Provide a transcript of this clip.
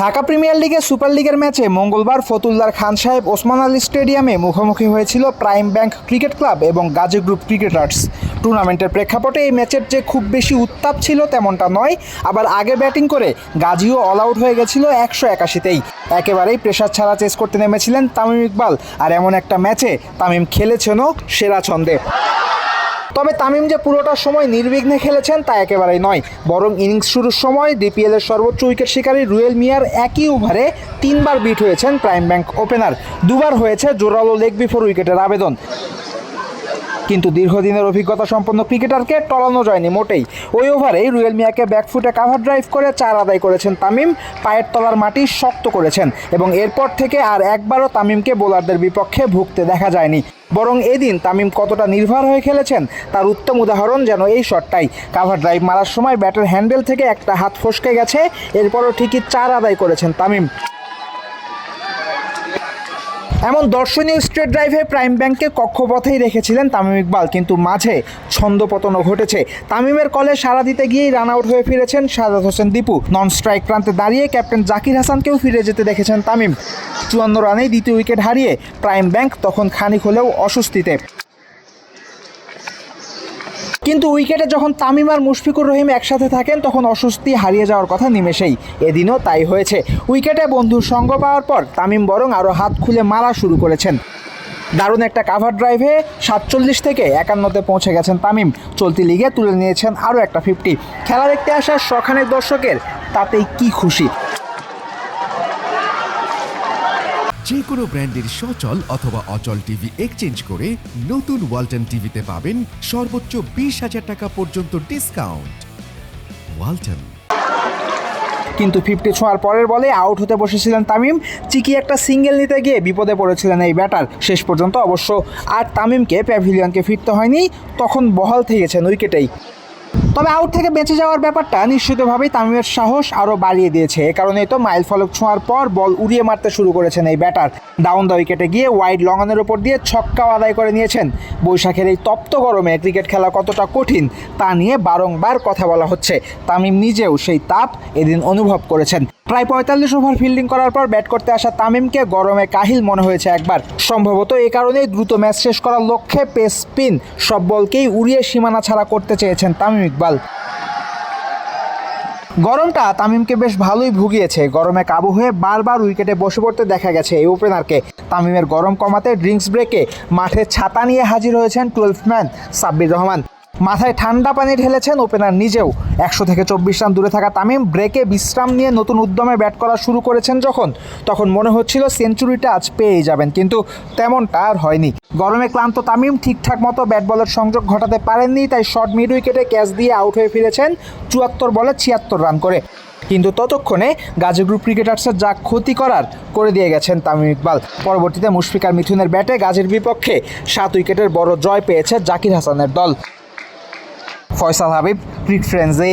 Dhaka premier লিগে, super লিগের ম্যাচে মঙ্গলবার ফতুল্লার খান সাহেব ওসমান আলী স্টেডিয়ামে মুখোমুখি হয়েছিল প্রাইম ব্যাংক ক্রিকেট ক্লাব এবং গাজী গ্রুপ ক্রিকেটার্স। টুর্নামেন্টের প্রেক্ষাপটে এই ম্যাচের যে খুব বেশি উত্তাপ ছিল তেমনটা নয়, আবার আগে ব্যাটিং করে গাজীও অল আউট হয়ে গেছিল একশো একাশিতেই। একেবারেই প্রেশার ছাড়া চেস করতে নেমেছিলেন তামিম ইকবাল, আর এমন একটা ম্যাচে তামিম খেলেছেনও সেরা ছন্দে। তবে তামিম যে পুরোটা সময় নির্বিঘ্নে খেলেছেন তা একেবারেই নয়। বরং ইনিংস শুরুর সময় ডিপিএলের সর্বোচ্চ উইকেট শিকারী রুয়েল মিয়ার একই ওভারে তিনবার বিট হয়েছেন প্রাইম ব্যাংক ওপেনার। দুবার হয়েছে জোরালো লেগ বিফোর উইকেটের আবেদন। কিন্তু দীর্ঘদিনের অভিজ্ঞতা সম্পন্ন ক্রিকেটারকে টলানো যায়নি মোটেই। ওই ওভারেই রুয়েল মিয়াকে ব্যাকফুটে কাভার ড্রাইভ করে চার আদায় করেছেন তামিম, পায়ের তলার মাটি শক্ত করেছেন এবং এরপর থেকে আর একবারও তামিমকে বোলারদের বিপক্ষে ভুগতে দেখা যায়নি। বরং এদিন তামিম কতটা নির্ভর হয়ে খেলেছেন তার উত্তম উদাহরণ যেন এই শটটাই। কাভার ড্রাইভ মারার সময় ব্যাটের হ্যান্ডেল থেকে একটা হাত ফসকে গেছে, এরপরও ঠিকই চার আদায় করেছেন তামিম। এমন দর্শনীয় স্ট্রেট ড্রাইভে প্রাইম ব্যাংকে কক্ষপথেই রেখেছিলেন তামিম ইকবাল, কিন্তু মাঝে ছন্দপতনও ঘটেছে। তামিমের কলে সাড়া দিতে গিয়েই রান আউট হয়ে ফিরেছেন সাজাদ হোসেন দীপু। নন স্ট্রাইক প্রান্তে দাঁড়িয়ে ক্যাপ্টেন জাকির হাসানকেও ফিরে যেতে দেখেছেন তামিম। চুয়ান্ন রানেই দ্বিতীয় উইকেট হারিয়ে প্রাইম ব্যাংক তখন খানিক হলেও অস্বস্তিতে। কিন্তু উইকেটে যখন তামিম আর মুশফিকুর রহিম একসাথে থাকেন, তখন অস্বস্তি হারিয়ে যাওয়ার কথা নিমেষেই। এদিনও তাই হয়েছে। উইকেটে বন্ধুর সঙ্গ পাওয়ার পর তামিম বরং আরও হাত খুলে মারা শুরু করেছেন। দারুণ একটা কাভার ড্রাইভে সাতচল্লিশ থেকে একান্নতে পৌঁছে গেছেন তামিম। চলতি লিগে তুলে নিয়েছেন আরও একটা ফিফটি খেলা দেখতে আসা শখানেক দর্শকের, তাতেই কি খুশি? যে কোনো ব্র্যান্ডের সচল অথবা অচল টিভি এক্সচেঞ্জ করে নতুন ওয়ালটন টিভিতে পাবেন সর্বোচ্চ বিশ হাজার টাকা পর্যন্ত ডিসকাউন্ট ওয়ালটন কিন্তু ফিফটি ছোঁয়ার পরের বলে আউট হতে বসেছিলেন তামিম। চিকি একটা সিঙ্গেল নিতে গিয়ে বিপদে পড়েছিলেন এই ব্যাটার শেষ পর্যন্ত অবশ্য আর তামিমকে প্যাভিলিয়নকে ফিরতে হয়নি। তখন বহাল থেকেছেন উইকেটেই। তবে আউট থেকে বেঁচে যাওয়ার ব্যাপারটা নিশ্চিতভাবেই তামিমের সাহস আরও বাড়িয়ে দিয়েছে। এ কারণেই তো মাইল ফলক ছোঁয়ার পর বল উড়িয়ে মারতে শুরু করেছেন এই ব্যাটার ডাউন দ্য উইকেটে গিয়ে ওয়াইড লঙ্গানের ওপর দিয়ে ছক্কাও আদায় করে নিয়েছেন। বৈশাখের এই তপ্ত গরমে ক্রিকেট খেলা কতটা কঠিন তা নিয়ে বারংবার কথা বলা হচ্ছে। তামিম নিজেও সেই তাপ এদিন অনুভব করেছেন। প্রায় পঁয়তাল্লিশ ওভার ফিল্ডিং করার পর ব্যাট করতে আসা তামিমকে গরমে কাহিল মনে হয়েছে একবার। সম্ভবত এ কারণেই দ্রুত ম্যাচ শেষ করার লক্ষ্যে পেস স্পিন সব বলকেই উড়িয়ে সীমানা ছাড়া করতে চেয়েছেন তামিম ইকবাল। গরমটা তামিমকে বেশ ভালোই ভুগিয়েছে। গরমে কাবু হয়ে বারবার উইকেটে বসে পড়তে দেখা গেছে এই ওপেনারকে। তামিমের গরম কমাতে ড্রিঙ্কস ব্রেকে মাঠে ছাতা নিয়ে হাজির হয়েছেন টুয়েলভ ম্যান সাব্বির রহমান। মাথায় ঠান্ডা পানি ঢেলেছেন ওপেনার নিজেও। একশো থেকে চব্বিশ রান দূরে থাকা তামিম ব্রেকে বিশ্রাম নিয়ে নতুন উদ্যমে ব্যাট করা শুরু করেছেন যখন। তখন মনে হচ্ছিল সেঞ্চুরিটা আজ পেয়েই যাবেন, কিন্তু তেমনটা আর হয়নি। গরমে ক্লান্ত তামিম ঠিকঠাক মতো ব্যাট বলের সংযোগ ঘটাতে পারেননি, তাই শর্ট মিড উইকেটে ক্যাচ দিয়ে আউট হয়ে ফিরেছেন চুয়াত্তর বলে ছিয়াত্তর রান করে। কিন্তু ততক্ষণে গাজী গ্রুপ ক্রিকেটার্সের যা ক্ষতি করার করে দিয়ে গেছেন তামিম ইকবাল। পরবর্তীতে মুশফিকার মিথুনের ব্যাটে গাজীর বিপক্ষে সাত উইকেটের বড় জয় পেয়েছে জাকির হাসানের দল। ফয়সাল হাবিব ক্রিক ফ্রেন্ডসে